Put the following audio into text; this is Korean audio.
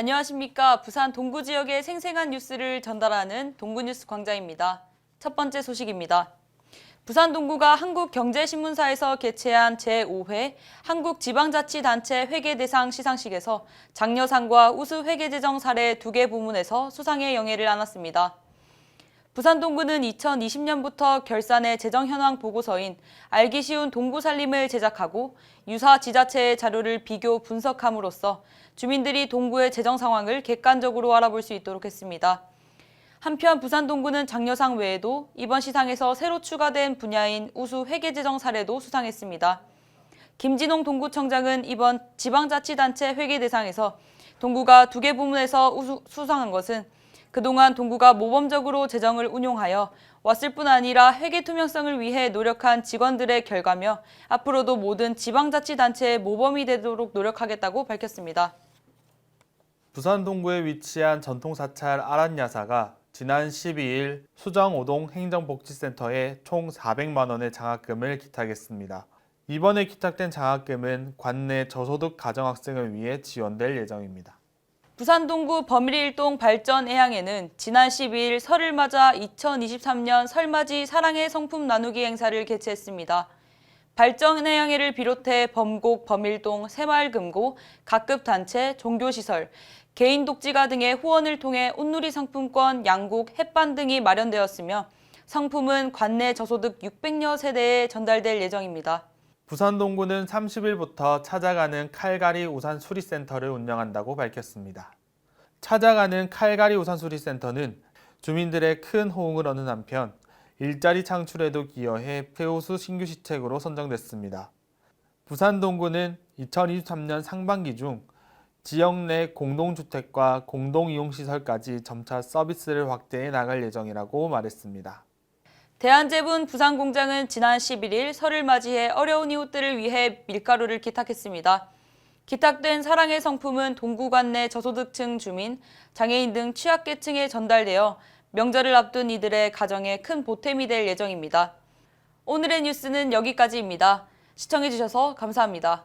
안녕하십니까. 부산 동구 지역의 생생한 뉴스를 전달하는 동구뉴스 광장입니다. 첫 번째 소식입니다. 부산 동구가 한국경제신문사에서 개최한 제5회 한국지방자치단체 회계대상 시상식에서 장려상과 우수 회계재정 사례 두 개 부문에서 수상의 영예를 안았습니다. 부산 동구는 2020년부터 결산의 재정 현황 보고서인 알기 쉬운 동구 살림을 제작하고 유사 지자체의 자료를 비교 분석함으로써 주민들이 동구의 재정 상황을 객관적으로 알아볼 수 있도록 했습니다. 한편 부산 동구는 장려상 외에도 이번 시상에서 새로 추가된 분야인 우수 회계 재정 사례도 수상했습니다. 김진홍 동구청장은 이번 지방자치단체 회계 대상에서 동구가 두 개 부문에서 우수, 수상한 것은 그동안 동구가 모범적으로 재정을 운용하여 왔을 뿐 아니라 회계 투명성을 위해 노력한 직원들의 결과며 앞으로도 모든 지방자치단체의 모범이 되도록 노력하겠다고 밝혔습니다. 부산 동구에 위치한 전통사찰 아란야사가 지난 12일 수정오동 행정복지센터에 총 400만 원의 장학금을 기탁했습니다. 이번에 기탁된 장학금은 관내 저소득 가정학생을 위해 지원될 예정입니다. 부산 동구 범일일동 발전 애향에는 지난 12일 설을 맞아 2023년 설맞이 사랑의 성품 나누기 행사를 개최했습니다. 발전 애향회를 비롯해 범곡, 범일동, 새마을금고, 각급 단체, 종교시설, 개인 독지가 등의 후원을 통해 온누리 상품권, 양국, 햇반 등이 마련되었으며 상품은 관내 저소득 600여 세대에 전달될 예정입니다. 부산 동구는 30일부터 찾아가는 칼가리 우산 수리센터를 운영한다고 밝혔습니다. 찾아가는 칼가리 우산 수리센터는 주민들의 큰 호응을 얻는 한편 일자리 창출에도 기여해 폐호수 신규 시책으로 선정됐습니다. 부산 동구는 2023년 상반기 중 지역 내 공동주택과 공동이용시설까지 점차 서비스를 확대해 나갈 예정이라고 말했습니다. 대한제분 부산공장은 지난 11일 설을 맞이해 어려운 이웃들을 위해 밀가루를 기탁했습니다. 기탁된 사랑의 성품은 동구관 내 저소득층 주민, 장애인 등 취약계층에 전달되어 명절을 앞둔 이들의 가정에 큰 보탬이 될 예정입니다. 오늘의 뉴스는 여기까지입니다. 시청해주셔서 감사합니다.